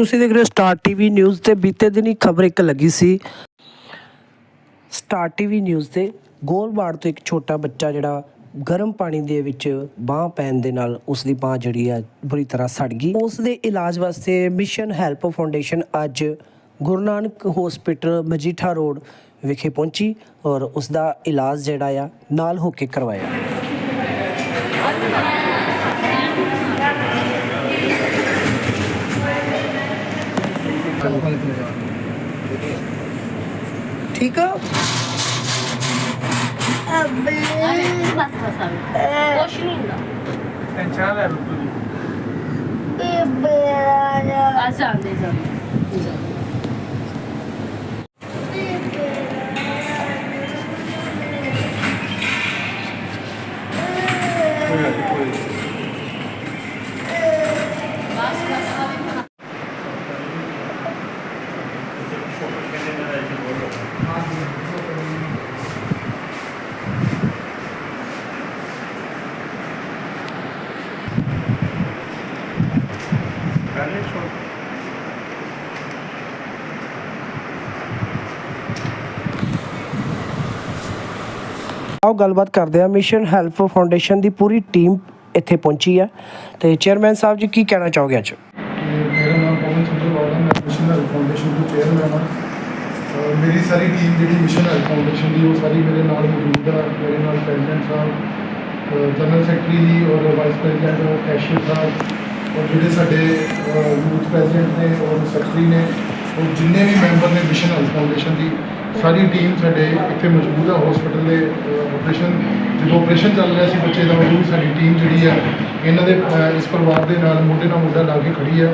ਤੁਸੀਂ ਦੇਖ ਰਹੇ ਹੋ ਸਟਾਰ ਟੀਵੀ ਨਿਊਜ਼ ਤੇ ਬੀਤੇ ਦਿਨੀ ਖਬਰ ਇੱਕ ਲੱਗੀ ਸੀ। ਸਟਾਰ ਟੀਵੀ ਨਿਊਜ਼ ਤੇ ਗੋਲਬਾੜ ਤੋਂ ਇੱਕ ਛੋਟਾ ਬੱਚਾ ਜਿਹੜਾ ਗਰਮ ਪਾਣੀ ਦੇ ਵਿੱਚ ਬਾਹ ਪੈਣ ਦੇ ਨਾਲ ਉਸ ਦੀ ਬਾਹ ਜਿਹੜੀ ਆ ਬੁਰੀ ਤਰ੍ਹਾਂ ਸੜ ਗਈ। ਉਸ ਦੇ ਇਲਾਜ ਵਾਸਤੇ ਮਿਸ਼ਨ ਹੈਲਪ ਫਾਊਂਡੇਸ਼ਨ ਅੱਜ ਗੁਰੂ ਨਾਨਕ ਹਸਪੀਟਲ ਮਜੀਠਾ ਰੋਡ ਵਿਖੇ ਪਹੁੰਚੀ ਔਰ ਉਸ ਦਾ ਇਲਾਜ ਜਿਹੜਾ ਆ ਨਾਲ ਹੋ ਕੇ ਕਰਵਾਇਆ। ਠੀਕ ਆ? ਬਸ ਬਸ ਆ ਕੁਛ ਨਹੀਂ ਹੁੰਦਾ। ਟੈਨਸ਼ਨ ਲੈ ਬਿਲਕੁਲ ਆ ਜਾਂਦੇ ਜਾਂਦੇ ਬਸ ਬਸ ਆ ਵੇਖੋ ਕਰਨੇ ਛੋੜ ਆਓ ਗੱਲਬਾਤ ਕਰਦੇ ਹਾਂ। ਮਿਸ਼ਨ ਹੈਲਪ ਫਾਊਂਡੇਸ਼ਨ ਦੀ ਪੂਰੀ ਟੀਮ ਇੱਥੇ ਪਹੁੰਚੀ ਹੈ। ਤੇ ਚੇਅਰਮੈਨ ਸਾਹਿਬ ਜੀ, ਕੀ ਕਹਿਣਾ ਚਾਹੋਗੇ ਅੱਜ? ਮੇਰਾ ਨਾਮ ਪਵਨ ਸੰਧੂਵਾਲ ਹੈ। ਮੈਂ ਮਿਸ਼ਨ ਹੈਲਪ ਫਾਊਂਡੇਸ਼ਨ ਤੋਂ ਚੇਅਰਮੈਨ ਹਾਂ। ਮੇਰੀ ਸਾਰੀ ਟੀਮ ਜਿਹੜੀ ਮਿਸ਼ਨ ਹੈਲਪ ਫਾਊਂਡੇਸ਼ਨ ਦੀ, ਉਹ ਸਾਰੀ ਮੇਰੇ ਨਾਲ ਮੌਜੂਦ ਹੈ ਮੇਰੇ ਨਾਲ ਪ੍ਰੈਜ਼ੀਡੈਂਟ ਸਾਹਿਬ ਜਨਰਲ ਸੈਕਟਰੀ ਜੀ ਔਰ ਵਾਈਸ ਪ੍ਰੈਜ਼ੀਡੈਂਟ ਕੈਸ਼ੀਅਰ ਸਾਹਿਬ ਔਰ ਜਿਹੜੇ ਸਾਡੇ ਯੂਥ ਪ੍ਰੈਜ਼ੀਡੈਂਟ ਨੇ ਔਰ ਸੈਕਟਰੀ ਨੇ ਔਰ ਜਿੰਨੇ ਵੀ ਮੈਂਬਰ ਨੇ ਮਿਸ਼ਨ ਹੈਲਪ ਫਾਊਂਡੇਸ਼ਨ ਦੀ ਸਾਰੀ ਟੀਮ ਸਾਡੇ ਇੱਥੇ ਮੌਜੂਦ ਆ ਹਸਪੀਟਲ ਦੇ ਆਪਰੇਸ਼ਨ ਜਦੋਂ ਆਪਰੇਸ਼ਨ ਚੱਲ ਰਿਹਾ ਸੀ, ਬੱਚੇ ਦਾ ਮੌਜੂਦ ਸਾਡੀ ਟੀਮ ਜਿਹੜੀ ਆ, ਇਹਨਾਂ ਦੇ ਇਸ ਪਰਿਵਾਰ ਦੇ ਨਾਲ ਮੋਢੇ ਨਾਲ ਮੋਢਾ ਲਾ ਕੇ ਖੜੀ ਆ।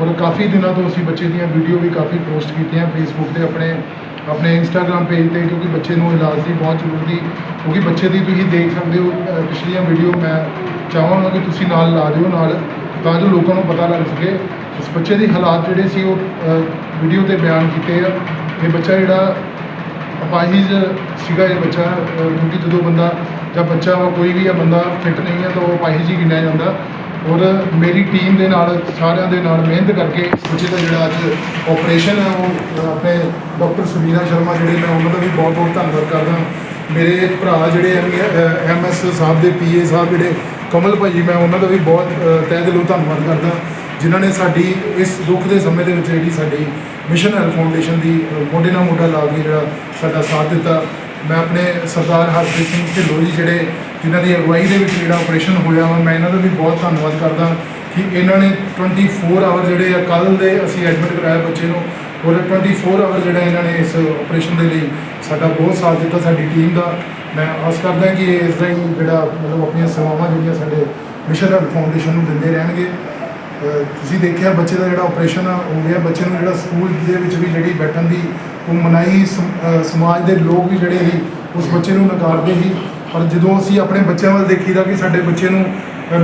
ਔਰ ਕਾਫੀ ਦਿਨਾਂ ਤੋਂ ਅਸੀਂ ਬੱਚੇ ਦੀਆਂ ਵੀਡੀਓ ਵੀ ਕਾਫੀ ਪੋਸਟ ਕੀਤੀਆਂ ਫੇਸਬੁੱਕ ਤੇ ਆਪਣੇ ਆਪਣੇ ਇੰਸਟਾਗ੍ਰam ਪੇਜ ਤੇ, ਕਿਉਂਕਿ ਬੱਚੇ ਨੂੰ ਇਲਾਜ ਦੀ ਬਹੁਤ ਜ਼ਰੂਰਤ ਸੀ। ਕਿਉਂਕਿ ਬੱਚੇ ਦੀ ਤੁਸੀਂ ਦੇਖ ਸਕਦੇ ਹੋ ਪਿਛਲੀਆਂ ਵੀਡੀਓ ਮੈਂ ਚਾਹਾਂਗਾ ਕਿ ਤੁਸੀਂ ਨਾਲ ਲਾ ਦਿਓ, ਨਾਲ ਤਾਂ ਜੋ ਲੋਕਾਂ ਨੂੰ ਪਤਾ ਲੱਗ ਸਕੇ। ਇਸ ਬੱਚੇ ਦੇ ਹਾਲਾਤ ਜਿਹੜੇ ਸੀ ਉਹ ਵੀਡੀਓ ਤੇ ਬਿਆਨ ਕੀਤੇ ਆ। ਇਹ ਬੱਚਾ ਜਿਹੜਾ ਅਪਾਹਿਜ ਸੀਗਾ ਇਹ ਬੱਚਾ ਕਿਉਂਕਿ ਜਦੋਂ ਬੰਦਾ ਜਾਂ ਬੱਚਾ ਵਾ ਕੋਈ ਵੀ ਆ ਬੰਦਾ ਫਿੱਟ ਨਹੀਂ ਹੈ ਤਾਂ ਉਹ ਅਪਾਹਿਜ ਹੀ ਗਿਣਿਆ ਜਾਂਦਾ। ਔਰ ਮੇਰੀ ਟੀਮ ਦੇ ਨਾਲ ਸਾਰਿਆਂ ਦੇ ਨਾਲ ਮਿਹਨਤ ਕਰਕੇ ਬੱਚੇ ਦਾ ਜਿਹੜਾ ਅੱਜ ਆਪਰੇਸ਼ਨ ਹੈ ਉਹ ਆਪਣੇ ਡਾਕਟਰ ਸੁਮੀਰਾ ਸ਼ਰਮਾ ਜਿਹੜੇ ਮੈਂ ਉਹਨਾਂ ਦਾ ਵੀ ਬਹੁਤ ਬਹੁਤ ਧੰਨਵਾਦ ਕਰਦਾ। ਮੇਰੇ ਭਰਾ ਜਿਹੜੇ ਐਮ ਐਸ ਸਾਹਿਬ ਦੇ ਪੀਏ ਸਾਹਿਬ ਜਿਹੜੇ ਕਮਲ ਭਾਜੀ ਮੈਂ ਉਹਨਾਂ ਦਾ ਵੀ ਬਹੁਤ ਅਹ, ਤਹਿ ਦਿਲੋਂ ਧੰਨਵਾਦ ਕਰਦਾ। ਜਿਨ੍ਹਾਂ ਨੇ ਸਾਡੀ ਇਸ ਦੁੱਖ ਦੇ ਸਮੇਂ ਦੇ ਵਿੱਚ ਜਿਹੜੀ ਸਾਡੀ ਮਿਸ਼ਨ ਹੈਲਥ ਫਾਊਂਡੇਸ਼ਨ ਦੀ ਮੋਢੇ ਨਾਲ ਮੋਢਾ ਲਾ ਕੇ ਜਿਹੜਾ ਸਾਡਾ ਸਾਥ ਦਿੱਤਾ। ਮੈਂ ਆਪਣੇ ਸਰਦਾਰ ਹਰਪ੍ਰੀਤ ਸਿੰਘ ਢਿੱਲੋਂ ਜੀ ਜਿਹੜੇ, ਜਿਨ੍ਹਾਂ ਦੀ ਅਗਵਾਈ ਦੇ ਵਿੱਚ ਜਿਹੜਾ ਆਪਰੇਸ਼ਨ ਹੋਇਆ ਵਾ, ਮੈਂ ਇਹਨਾਂ ਦਾ ਵੀ ਬਹੁਤ ਧੰਨਵਾਦ ਕਰਦਾ ਕਿ ਇਹਨਾਂ ਨੇ 24 ਆਵਰ ਜਿਹੜੇ ਆ ਕੱਲ ਦੇ ਅਸੀਂ ਐਡਮਿਟ ਕਰਾਇਆ ਬੱਚੇ ਨੂੰ, ਔਰ 24 ਆਵਰ ਜਿਹੜਾ ਇਹਨਾਂ ਨੇ ਇਸ ਆਪਰੇਸ਼ਨ ਦੇ ਲਈ ਸਾਡਾ ਬਹੁਤ ਸਾਥ ਦਿੱਤਾ, ਸਾਡੀ ਟੀਮ ਦਾ। ਮੈਂ ਆਸ ਕਰਦਾ ਕਿ ਇਸ ਦਾ ਜਿਹੜਾ ਮਤਲਬ ਆਪਣੀਆਂ ਸੇਵਾਵਾਂ ਜਿਹੜੀਆਂ ਸਾਡੇ ਮਿਸ਼ਨ ਹੈਲਪ ਫਾਊਂਡੇਸ਼ਨ ਨੂੰ ਦਿੰਦੇ ਰਹਿਣਗੇ। ਤੁਸੀਂ ਦੇਖਿਆ ਬੱਚੇ ਦਾ ਜਿਹੜਾ ਆਪਰੇਸ਼ਨ ਆ, ਹੋ ਗਿਆ। ਬੱਚੇ ਨੂੰ ਜਿਹੜਾ ਸਕੂਲ ਦੇ ਵਿੱਚ ਵੀ ਜਿਹੜੀ ਬੈਠਣ ਦੀ ਉਹ ਮਨਾਈ ਸਮਾਜ ਦੇ ਲੋਕ ਵੀ ਜਿਹੜੇ ਸੀ, ਉਸ ਬੱਚੇ ਨੂੰ ਨਕਾਰਦੇ ਸੀ। ਪਰ ਜਦੋਂ ਅਸੀਂ ਆਪਣੇ ਬੱਚਿਆਂ ਵੱਲ ਦੇਖੀਦਾ ਕਿ ਸਾਡੇ ਬੱਚੇ ਨੂੰ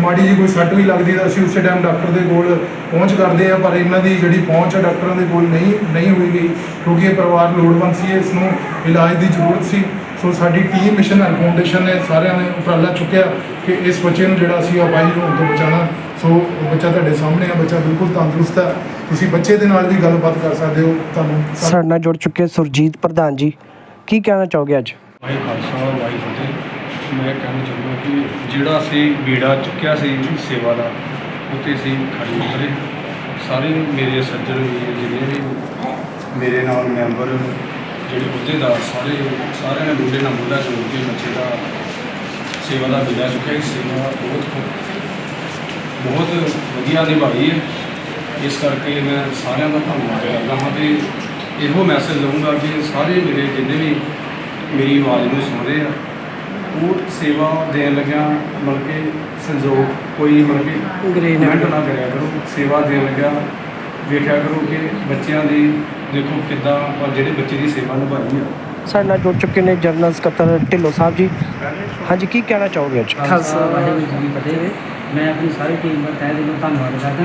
ਮਾੜੀ ਜੀ ਕੋਈ ਸੱਟ ਵੀ ਲੱਗਦੀ ਤਾਂ ਅਸੀਂ ਉਸੇ ਟਾਈਮ ਡਾਕਟਰ ਦੇ ਕੋਲ ਪਹੁੰਚ ਕਰਦੇ ਆ ਪਰ ਇਹਨਾਂ ਦੀ ਜਿਹੜੀ ਪਹੁੰਚ ਹੈ ਡਾਕਟਰਾਂ ਦੇ ਕੋਲ ਨਹੀਂ ਨਹੀਂ ਹੋਈ ਗਈ। ਕਿਉਂਕਿ ਇਹ ਪਰਿਵਾਰ ਲੋੜਵੰਦ ਸੀ, ਇਸ ਨੂੰ ਇਲਾਜ ਦੀ ਜ਼ਰੂਰਤ ਸੀ। ਸੋ ਸਾਡੀ ਟੀਮ ਮਿਸ਼ਨ ਹੈਲਪ ਫਾਊਂਡੇਸ਼ਨ ਨੇ ਸਾਰਿਆਂ ਨੇ ਉਪਰਾਲਾ ਚੁੱਕਿਆ ਕਿ ਇਸ ਬੱਚੇ ਨੂੰ ਜਿਹੜਾ ਅਸੀਂ ਅਪਾਹਿਜ ਹੋਣ ਤੋਂ ਬਚਾਉਣਾ ਸੋ ਬੱਚਾ ਤੁਹਾਡੇ ਸਾਹਮਣੇ ਆ ਬੱਚਾ ਬਿਲਕੁਲ ਤੰਦਰੁਸਤ ਹੈ। ਤੁਸੀਂ ਬੱਚੇ ਦੇ ਨਾਲ ਵੀ ਗੱਲਬਾਤ ਕਰ ਸਕਦੇ ਹੋ। ਤੁਹਾਨੂੰ ਸਾਡੇ ਨਾਲ ਜੁੜ ਚੁੱਕੇ ਸੁਰਜੀਤ ਪ੍ਰਧਾਨ ਜੀ। ਕੀ ਕਹਿਣਾ ਚਾਹੋਗੇ ਅੱਜ? ਵਾਹਿ ਖਾਲਸਾ ਵਾਹਿ ਫਤਿਹ। ਮੈਂ ਕਹਿਣਾ ਚਾਹੁੰਦਾ ਕਿ ਜਿਹੜਾ ਅਸੀਂ ਬੀੜਾ ਚੁੱਕਿਆ ਸੀ ਸੇਵਾ ਦਾ ਉਤੇ ਅਸੀਂ ਖੜੇ ਉਤਰੇ। ਸਾਰੇ ਮੇਰੇ ਸੱਜਣ ਵੀਰ ਜਿਹੜੇ ਵੀ ਮੇਰੇ ਨਾਲ ਮੈਂਬਰ ਜਿਹੜੇ ਅਹੁਦੇਦਾਰ ਸਾਰੇ ਸਾਰਿਆਂ ਨੇ ਮੁੰਡੇ ਨਾਲ ਮੁੰਡਾ ਜੋੜ ਕੇ ਬੱਚੇ ਦਾ ਸੇਵਾ ਦਾ ਬੀੜਾ ਚੁੱਕਿਆ। ਸੇਵਾ ਬਹੁਤ ਬਹੁਤ ਵਧੀਆ ਨਿਭਾਈ ਹੈ ਇਸ ਕਰਕੇ ਮੈਂ ਸਾਰਿਆਂ ਦਾ ਧੰਨਵਾਦ ਕਰਦਾ ਹਾਂ ਤੇ ਇਹੋ ਮੈਸੇਜ ਦਊਂਗਾ ਕਿ ਸਾਰੇ ਮੇਰੇ ਜਿੰਨੇ ਵੀ ਮੇਰੀ ਆਵਾਜ਼ ਨੂੰ ਸੁਣ ਰਹੇ ਆ ਉਹ ਸੇਵਾ ਦੇਣ ਲੱਗਿਆ ਮਤਲਬ ਕਿ ਸੰਜੋਗ ਕੋਈ ਮਤਲਬ ਕਿ Green ਮਿਹਨਤ ਨਾ ਕਰਿਆ ਕਰੋ ਸੇਵਾ ਦੇਣ ਲੱਗਿਆ ਵੇਖਿਆ ਕਰੋ ਕਿ ਬੱਚਿਆਂ ਦੀ ਦੇਖੋ ਕਿੱਦਾਂ ਔਰ ਜਿਹੜੇ ਬੱਚੇ ਦੀ ਸੇਵਾ ਨਿਭਾਈ ਆ। ਸਾਡੇ ਨਾਲ ਜੁੜ ਚੁੱਕੇ ਨੇ ਜਨਰਲ ਸਕੱਤਰ ਢਿੱਲੋਂ ਸਾਹਿਬ ਜੀ। ਹਾਂਜੀ ਕੀ ਕਹਿਣਾ ਚਾਹੋਗੇ ਅੱਜ? ਖਾਲਸਾ ਵਾਹਿਗੁਰੂ ਜੀ ਕੀ ਫਤਿਹ। ਮੈਂ ਆਪਣੀ ਸਾਰੀ ਟੀਮ ਦਾ ਤਹਿ ਦਿਲੋਂ ਧੰਨਵਾਦ ਕਰਦਾ।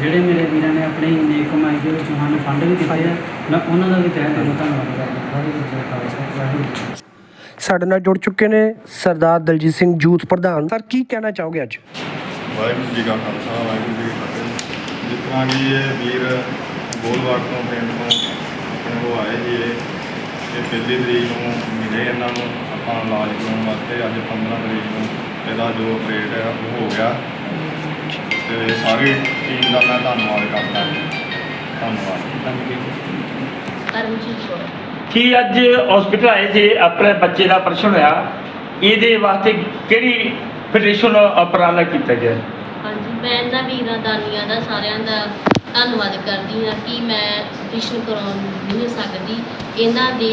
ਜਿਹੜੇ ਮੇਰੇ ਵੀਰਾਂ ਨੇ ਆਪਣੀ ਨੇਕ ਕਮਾਈ ਦੇ ਵਿੱਚ ਸਾਨੂੰ ਫੰਡ ਵੀ ਦਿੱਤੇ ਆ ਮੈਂ ਉਹਨਾਂ ਦਾ ਵੀ ਤਹਿ ਦਿਲੋਂ ਧੰਨਵਾਦ ਕਰਦਾ। ਵਾਹਿਗੁਰੂ ਜੀ ਕਾ ਖਾਲਸਾ ਵਾਹਿਗੁਰੂ। ਸਾਡੇ ਨਾਲ ਜੁੜ ਚੁੱਕੇ ਨੇ ਸਰਦਾਰ ਦਲਜੀਤ ਸਿੰਘ ਯੂਥ ਪ੍ਰਧਾਨ। ਸਰ ਕੀ ਕਹਿਣਾ ਚਾਹੋਗੇ ਅੱਜ? ਵਾਹਿਗੁਰੂ ਜੀ ਕਾ ਖਾਲਸਾ ਵਾਹਿਗੁਰੂ ਜੀ ਕੀ ਫਤਿਹ। ਜਿਸ ਤਰ੍ਹਾਂ ਕਿ ਇਹ ਵੀਰ ਗੋਲਵਾੜ ਤੋਂ ਪਿੰਡ ਤੋਂ ਉਹ ਆਏ ਜੀ ਇਹ ਇਹ ਪਹਿਲੀ ਤਰੀਕ ਨੂੰ ਮਿਲੇ ਇਹਨਾਂ ਨੂੰ। ਆਪਾਂ ਇਲਾਜ ਕਰਾਉਣ ਵਾਸਤੇ ਅੱਜ 15 ਤਰੀਕ ਨੂੰ। ਇਹਦਾ ਜੋ ਆਪਰੇਟ ਹੈ ਉਹ ਹੋ ਗਿਆ। ਤੇ ਸਾਰੀ ਟੀਮ ਦਾ ਮੈਂ ਧੰਨਵਾਦ ਕਰਦਾ। ਧੰਨਵਾਦ। ਕੀ ਅੱਜ ਹਸਪੀਟਲ ਆਏ ਸੀ? ਆਪਣੇ ਬੱਚੇ ਦਾ ਆਪਰੇਸ਼ਨ ਹੋਇਆ। ਇਹਦੇ ਵਾਸਤੇ ਕਿਹੜੀ ਫੈਡਰੇਸ਼ਨ ਉਪਰਾਲਾ ਕੀਤਾ ਗਿਆ? ਹਾਂਜੀ ਮੈਂ ਇਹਨਾਂ ਵੀਰਾਂ ਦਾਨੀਆਂ ਦਾ ਸਾਰਿਆਂ ਦਾ ਧੰਨਵਾਦ ਕਰਦੀ ਹਾਂ ਕਿ ਮੈਂ ਆਪਰੇਸ਼ਨ ਕਰਾਉਣ ਨਹੀਂ ਸਕਦੀ। ਇਹਨਾਂ ਦੀ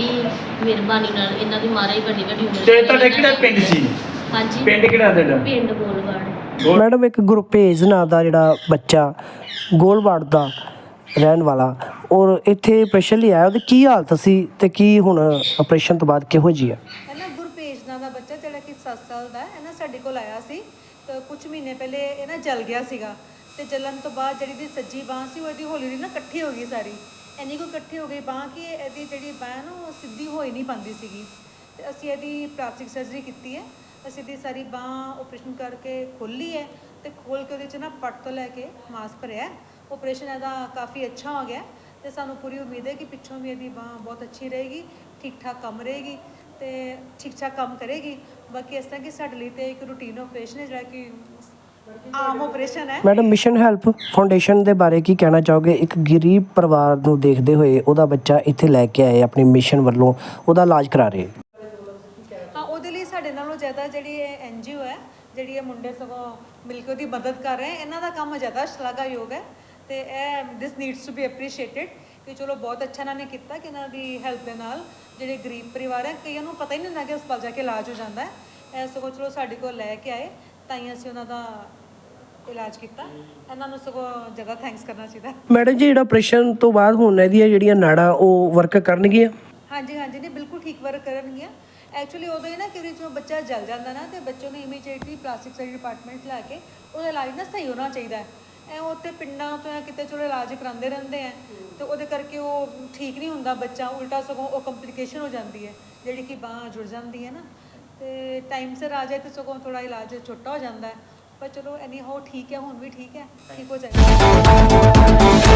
ਮਿਹਰਬਾਨੀ ਨਾਲ ਇਹਨਾਂ ਦੀ ਮਾਰਾ ਹੀ ਵੱਡੀ ਵੱਡੀ ਉਮਰ ਤੇ ਤੁਹਾਡਾ ਕਿਹੜਾ ਪਿੰਡ ਸੀ? ਹਾਂਜੀ। ਪਿੰਡ ਕਿਹੜਾ ਤੁਹਾਡਾ? ਪਿੰਡ ਬੋਲਵਾੜ ਮੈਡਮ ਇੱਕ ਗੁਰਪੇਜ ਨਾਂ ਦਾ ਜਿਹੜਾ ਬੱਚਾ ਗੋਲਵਾੜ ਦਾ ਰਹਿਣ ਵਾਲਾ ਔਰ ਇੱਥੇ ਆਪਰੇਸ਼ਨ ਲਈ ਆਇਆ ਉਹਦੀ ਕੀ ਹਾਲਤ ਸੀ ਤੇ ਕੀ ਹੁਣ ਆਪਰੇਸ਼ਨ ਤੋਂ ਬਾਅਦ ਕਿਹੋ ਜੀ ਹੈ ਹੈ ਨਾ ਗੁਰਪੇਜ ਨਾਂ ਦਾ ਬੱਚਾ ਜਿਹੜਾ ਕਿ 7 ਸਾਲ ਦਾ ਹੈ ਇਹ ਨਾ ਸਾਡੇ ਕੋਲ ਆਇਆ ਸੀ ਤਾਂ ਕੁਝ ਮਹੀਨੇ ਪਹਿਲੇ ਇਹ ਨਾ ਜਲ ਗਿਆ ਸੀਗਾ ਤੇ ਜਲਣ ਤੋਂ ਬਾਅਦ ਜਿਹੜੀ ਦੀ ਸੱਜੀ ਬਾਹ ਸੀ ਉਹ ਇਹਦੀ ਹੌਲੀ ਹੌਲੀ ਨਾ ਇਕੱਠੀ ਹੋ ਗਈ ਸਾਰੀ। ਇੰਨੀ ਕੋ ਇਕੱਠੀ ਹੋ ਗਈ ਬਾਹ ਕਿ ਇਹਦੀ ਜਿਹੜੀ ਬਾਹ ਨਾ ਉਹ ਸਿੱਧੀ ਹੋ ਹੀ ਨਹੀਂ ਪਾਉਂਦੀ ਸੀਗੀ। ਤੇ ਅਸੀਂ ਇਹਦੀ ਪਲਾਸਟਿਕ ਸਰਜਰੀ ਕੀਤੀ ਹੈ ਅਸੀਂ ਇਹਦੀ ਸਾਰੀ ਬਾਹ ਆਪਰੇਸ਼ਨ ਕਰਕੇ ਖੋਲੀ ਹੈ ਤੇ ਖੋਲ ਕੇ ਉਹਦੇ ਚ ਨਾ ਪੱਟ ਤੋਂ ਲੈ ਕੇ ਮਾਸ ਭਰਿਆ ਆਪਰੇਸ਼ਨ ਇਹਦਾ ਕਾਫੀ ਅੱਛਾ ਹੋ ਗਿਆ ਤੇ ਸਾਨੂੰ ਪੂਰੀ ਉਮੀਦ ਹੈ ਕਿ ਪਿੱਛੋਂ ਵੀ ਇਹਦੀ ਬਾਹ ਬਹੁਤ ਅੱਛੀ ਰਹੇਗੀ ਠੀਕ ਠਾਕ ਕੰਮ ਰਹੇਗੀ ਤੇ ਠੀਕ ਠਾਕ ਕੰਮ ਕਰੇਗੀ। ਬਾਕੀ ਇਸ ਤਰ੍ਹਾਂ ਕਿ ਸਾਡੇ ਲਈ ਤੇ ਇੱਕ ਰੂਟੀਨ ਆਪਰੇਸ਼ਨ ਹੈ ਜਿਹੜਾ ਕਿ ਆਮ ਆਪਰੇਸ਼ਨ ਹੈ। ਮੈਡਮ ਮਿਸ਼ਨ ਹੈਲਪ ਫਾਊਂਡੇਸ਼ਨ ਦੇ ਬਾਰੇ ਕੀ ਕਹਿਣਾ ਚਾਹੋਗੇ? ਇੱਕ ਗਰੀਬ ਪਰਿਵਾਰ ਨੂੰ ਦੇਖਦੇ ਹੋਏ ਉਹਦਾ ਬੱਚਾ ਇੱਥੇ ਲੈ ਕੇ ਆਏ ਆਪਣੀ ਮਿਸ਼ਨ ਵੱਲੋਂ ਉਹਦਾ ਇਲਾਜ ਕਰਾ ਰਹੇ ਹਾਂ ਉਹਦੇ ਲਈ ਸਾਡੇ ਨਾਲੋਂ ਜ਼ਿਆਦਾ ਜਿਹੜੀ ਇਹ ਐਨਜੀਓ ਹੈ ਜਿਹੜੀ ਇਹ ਮੁੰਡੇ ਸਗੋਂ ਮਿਲ ਕੇ ਉਹਦੀ ਮਦਦ ਕਰ ਰਹੇ ਇਹਨਾਂ ਦਾ ਕੰਮ ਜ਼ਿਆਦਾ ਸ਼ਲਾਘਾਯੋਗ ਹੈ ਤੇ ਇਹ this needs to be appreciated ਕਿ ਚਲੋ ਬਹੁਤ ਅੱਛਾ ਇਹਨਾਂ ਨੇ ਕੀਤਾ ਕਿ ਇਹਨਾਂ ਦੀ ਹੈਲਪ ਦੇ ਨਾਲ ਜਿਹੜੇ ਗਰੀਬ ਪਰਿਵਾਰ ਹੈ ਕਈਆਂ ਨੂੰ ਪਤਾ ਹੀ ਨਹੀਂ ਹੁੰਦਾ ਕਿ ਹਸਪਤਾਲ ਜਾ ਕੇ ਇਲਾਜ ਹੋ ਜਾਂਦਾ ਹੈ। ਇਹ ਸਗੋਂ ਚਲੋ ਸਾਡੇ ਕੋਲ ਲੈ ਕੇ ਆਏ ਤਾਂ ਹੀ ਅਸੀਂ ਉਹਨਾਂ ਦਾ ਇਲਾਜ ਕੀਤਾ। ਇਹਨਾਂ ਨੂੰ ਸਗੋਂ ਜ਼ਿਆਦਾ ਥੈਂਕਸ ਕਰਨਾ ਚਾਹੀਦਾ। ਮੈਡਮ ਜੀ ਜਿਹੜਾ ਆਪਰੇਸ਼ਨ ਤੋਂ ਬਾਅਦ ਹੁਣ ਇਹਦੀਆਂ ਜਿਹੜੀਆਂ ਨਾੜਾਂ ਉਹ ਵਰਕ ਕਰਨਗੀਆਂ? ਹਾਂਜੀ ਹਾਂਜੀ ਨਹੀਂ ਬਿਲਕੁਲ ਠੀਕ ਵਰਕ ਕਰਨਗੀਆਂ। ਐਕਚੁਅਲੀ ਉਦੋਂ ਹੀ ਨਾ ਕਿ ਜਦੋਂ ਬੱਚਾ ਜਲ ਜਾਂਦਾ ਨਾ ਤੇ ਬੱਚੇ ਨੂੰ ਇਮੀਡੀਏਟਲੀ ਪਲਾਸਟਿਕ ਸਰਜਰੀ ਡਿਪਾਰਟਮੈਂਟ ਲੈ ਕੇ ਉਹਦਾ ਇਲਾਜ ਨਾ ਸਹੀ ਹੋਣਾ ਚਾਹੀਦਾ ਹੈ। ਐ ਉੱਥੇ ਪਿੰਡਾਂ ਤੋਂ ਜਾਂ ਕਿਤੇ ਚਲੋ ਇਲਾਜ ਕਰਾਉਂਦੇ ਰਹਿੰਦੇ ਆ ਤੇ ਉਹਦੇ ਕਰਕੇ ਉਹ ਠੀਕ ਨਹੀਂ ਹੁੰਦਾ ਬੱਚਾ, ਉਲਟਾ ਸਗੋਂ ਉਹ ਕੰਪਲਿਕੇਸ਼ਨ ਹੋ ਜਾਂਦੀ ਹੈ, ਜਿਹੜੀ ਕਿ ਬਾਂਹ ਜੁੜ ਜਾਂਦੀ ਹੈ ਨਾ। ਤੇ ਟਾਈਮ ਸਿਰ ਆ ਜਾਏ ਤੇ ਸਗੋਂ ਥੋੜਾ ਇਲਾਜ ਛੋਟਾ ਹੋ ਜਾਂਦਾ ਪਰ ਚਲੋ ਐਨੀ ਹੋ ਠੀਕ ਹੈ, ਹੁਣ ਵੀ ਠੀਕ ਹੈ, ਠੀਕ ਹੋ ਜਾਏਗਾ।